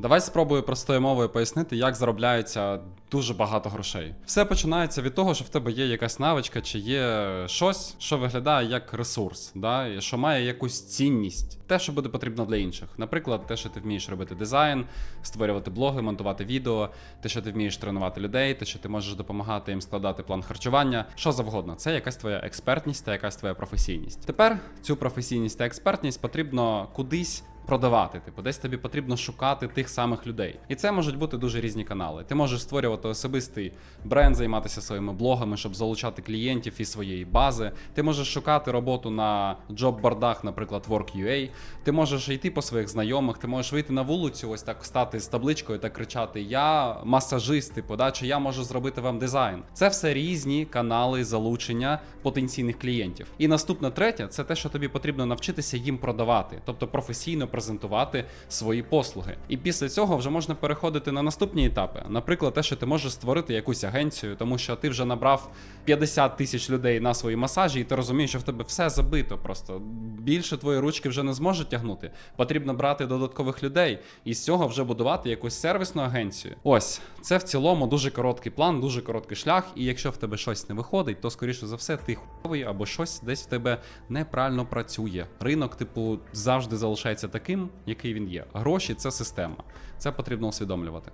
Давай спробую простою мовою пояснити, як заробляється дуже багато грошей. Все починається від того, що в тебе є якась навичка, чи є щось, що виглядає як ресурс, да? і що має якусь цінність, те, що буде потрібно для інших. Наприклад, те, що ти вмієш робити дизайн, створювати блоги, монтувати відео, те, що ти вмієш тренувати людей, те, що ти можеш допомагати їм складати план харчування, що завгодно. Це якась твоя експертність та якась твоя професійність. Тепер цю професійність та експертність потрібно кудись. Продавати, типу, десь тобі потрібно шукати тих самих людей. І це можуть бути дуже різні канали. Ти можеш створювати особистий бренд, займатися своїми блогами, щоб залучати клієнтів із своєї бази. Ти можеш шукати роботу на джоб-бордах, наприклад, Work.ua. Ти можеш йти по своїх знайомих, ти можеш вийти на вулицю, ось так стати з табличкою та кричати: Я масажист, типу, да, чи я можу зробити вам дизайн. Це все різні канали залучення потенційних клієнтів. І наступне третє це те, що тобі потрібно навчитися їм продавати, тобто професійно презентувати свої послуги. І після цього вже можна переходити на наступні етапи. Наприклад, те, що ти можеш створити якусь агенцію, тому що ти вже набрав 50 тисяч людей на свої масажі, і ти розумієш, що в тебе все забито. Просто більше твої ручки вже не зможуть тягнути. Потрібно брати додаткових людей і з цього вже будувати якусь сервісну агенцію. Ось це в цілому дуже короткий план, дуже короткий шлях. І якщо в тебе щось не виходить, то скоріше за все ти хуйовий або щось десь в тебе неправильно працює. Ринок, типу, завжди залишається таким, який він є. Гроші це система. Це потрібно усвідомлювати.